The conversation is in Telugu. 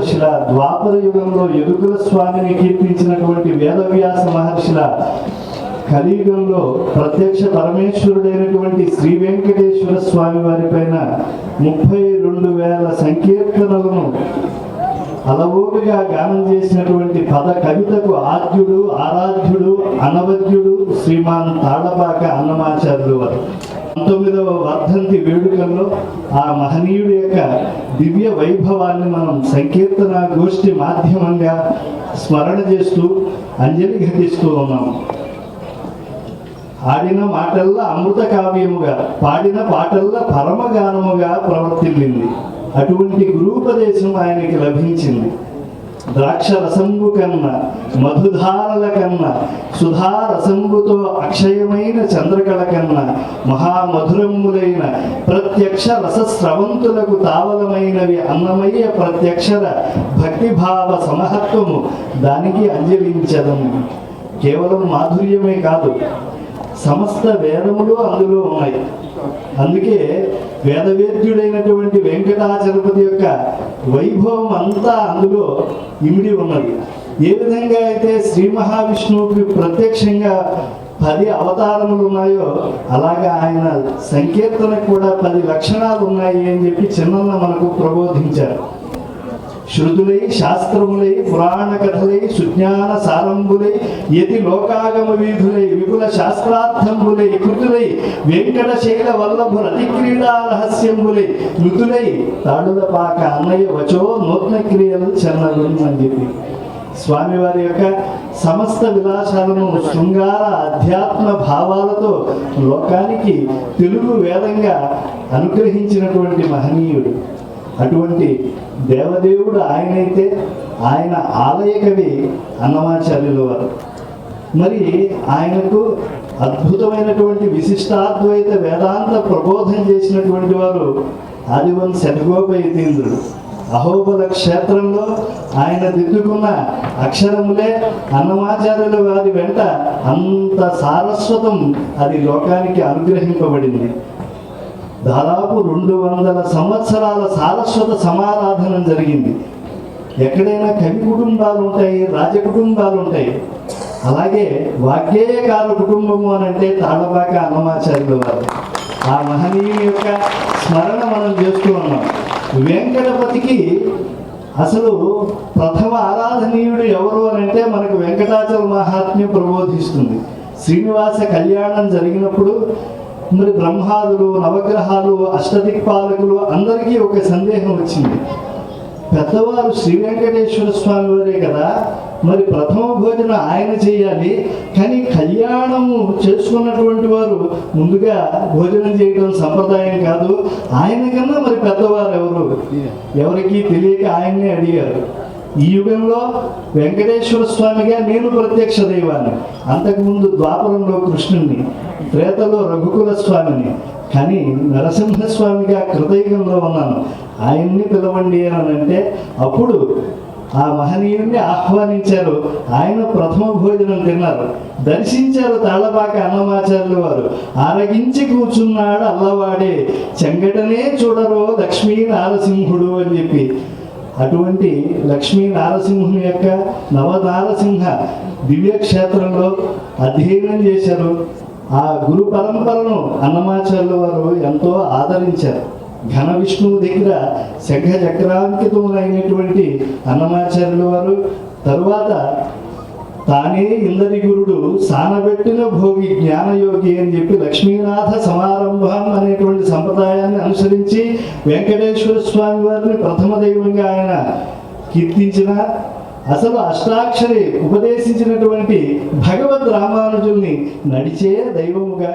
మహర్షుల ద్వాపర యుగంలో యదుకుల స్వామిని కీర్తించినటువంటి వేదవ్యాస మహర్షుల కలియుగంలో ప్రత్యక్ష పరమేశ్వరుడైనటువంటి శ్రీ వెంకటేశ్వర స్వామి వారి పైన ముప్పై రెండు వేల సంకీర్తనలను అలవోకగా గానం చేసినటువంటి పద కవితకు ఆద్యుడు ఆరాధ్యుడు అనవద్యుడు శ్రీమాన్ తాళపాక అన్నమాచార్యులు వారు. పంతొమ్మిదవ వర్ధంతి వేడుకల్లో ఆ మహనీయుడి యొక్క దివ్య వైభవాన్ని మనం సంకీర్తన గోష్ఠి మాధ్యమంగా స్మరణ చేస్తూ అంజలి ఘటిస్తూ ఉన్నాం. ఆడిన మాటల్లా అమృత కావ్యముగా పాడిన పాటల్లా పరమగానముగా ప్రవర్తిల్లింది. అటువంటి గురూపదేశం ఆయనకి లభించింది. ద్రాక్ష రసంబు కన్నా మధుధారల కన్నా సుధారసంబుతో అక్షయమైన చంద్రకళ కన్న మహామధురములైన ప్రత్యక్ష రసస్రవంతులకు తావలమైనవి అన్నమయ్య ప్రత్యక్షర భక్తిభావ సమహత్వము దానికి అంజలించదము. కేవలం మాధుర్యమే కాదు సమస్త వేదములు అందులో ఉన్నాయి. అందుకే వేదవేద్యుడైనటువంటి వెంకటాచలపతి యొక్క వైభవం అంతా అందులో ఇమిడి ఉన్నది. ఏ విధంగా అయితే శ్రీ మహావిష్ణువుకి ప్రత్యక్షంగా పది అవతారములు ఉన్నాయో అలాగా ఆయన సంకీర్తనకు కూడా పది లక్షణాలు ఉన్నాయి అని చెప్పి చిన్నన్న మనకు ప్రబోధించారు. శృతులై శాస్త్రములై పురాణ కథలై సుజ్ఞాన సారంభులై యతి లోకాగమ వీధులై విపుల శాస్త్రార్థంబులై కృతులై వెంకటశైల వల్లభుల అతిక్రీడా రహస్యంబులై మృతులై తాడుల పాక అన్నయ్య వచో నూతన క్రియలు చెన్నలు అని చెప్పి స్వామివారి యొక్క సమస్త విలాసాలను శృంగార అధ్యాత్మ భావాలతో లోకానికి తెలుగు వేదంగా అనుగ్రహించినటువంటి మహనీయుడు. అటువంటి దేవదేవుడు ఆయనైతే ఆయన ఆలయ కవి అన్నమాచార్యుల వారు. మరి ఆయనకు అద్భుతమైనటువంటి విశిష్టాద్వైత వేదాంత ప్రబోధం చేసినటువంటి వారు ఆదివన్ శతగోపయతీంద్రుడు అహోబల క్షేత్రంలో ఆయన దిద్దుకున్న అక్షరములే అన్నమాచార్యుల వారి వెంట అంత సారస్వతం అది లోకానికి అనుగ్రహింపబడింది. దాదాపు రెండు వందల సంవత్సరాల సారస్వత సమారాధన జరిగింది. ఎక్కడైనా కవి కుటుంబాలు ఉంటాయి రాజ కుటుంబాలు ఉంటాయి. అలాగే వాగ్గేయకాల కుటుంబము అని అంటే తాళబాక అన్నమాచార్యుల వారు. ఆ మహనీయుని యొక్క స్మరణ మనం చేస్తూ ఉన్నాం. వెంకటపతికి అసలు ప్రథమ ఆరాధనీయుడు ఎవరు అని అంటే మనకు వెంకటాచల మహాత్మ్యం ప్రబోధిస్తుంది. శ్రీనివాస కళ్యాణం జరిగినప్పుడు మరి బ్రహ్మాదులు నవగ్రహాలు అష్టదిక్పాలకులు అందరికీ ఒక సందేహం వచ్చింది. పెద్దవారు శ్రీ వెంకటేశ్వర స్వామి వారే కదా మరి ప్రథమ భోజనం ఆయన చేయాలి. కానీ కళ్యాణము చేసుకున్నటువంటి వారు ముందుగా భోజనం చేయడం సంప్రదాయం కాదు. ఆయన కన్నా మరి పెద్దవారు ఎవరు ఎవరికి తెలియక ఆయన్నే అడిగారు. ఈ యుగంలో వెంకటేశ్వర స్వామిగా నేను ప్రత్యక్ష దైవాన్ని. అంతకుముందు ద్వాపరంలో కృష్ణుణ్ణి త్రేతలో రఘుకుల స్వామిని కానీ నరసింహస్వామిగా కృతయుగంలో ఉన్నాను. ఆయన్ని పిలవండి అని అంటే అప్పుడు ఆ మహనీయుడిని ఆహ్వానించారు. ఆయన ప్రథమ భోజనం తిన్నారు. దర్శించారు తాళపాక అన్నమాచార్యుల వారు. ఆరగించి కూర్చున్నాడు అల్లవాడే. చెంగటనే చూడరో లక్ష్మీ నారసింహుడు అని చెప్పి అటువంటి లక్ష్మీ నారసింహం యొక్క నవనారసింహ దివ్యక్షేత్రంలో అధ్యయనం చేశారు. ఆ గురు పరంపరను అన్నమాచార్యుల వారు ఎంతో ఆదరించారు. ఘన విష్ణువు దగ్గర శంఖ చక్రాంకితములైనటువంటి అన్నమాచార్యుల వారు తరువాత తానే ఇందరి గురుడు సానబెట్టిన భోగి జ్ఞానయోగి అని చెప్పి లక్ష్మీనాథ సమారంభం అనేటువంటి సంప్రదాయాన్ని అనుసరించి వెంకటేశ్వర స్వామి వారిని ప్రథమ దైవంగా ఆయన కీర్తించిన అసలు అష్టాక్షరి ఉపదేశించినటువంటి భగవద్ రామానుజుల్ని నడిచే దైవముగా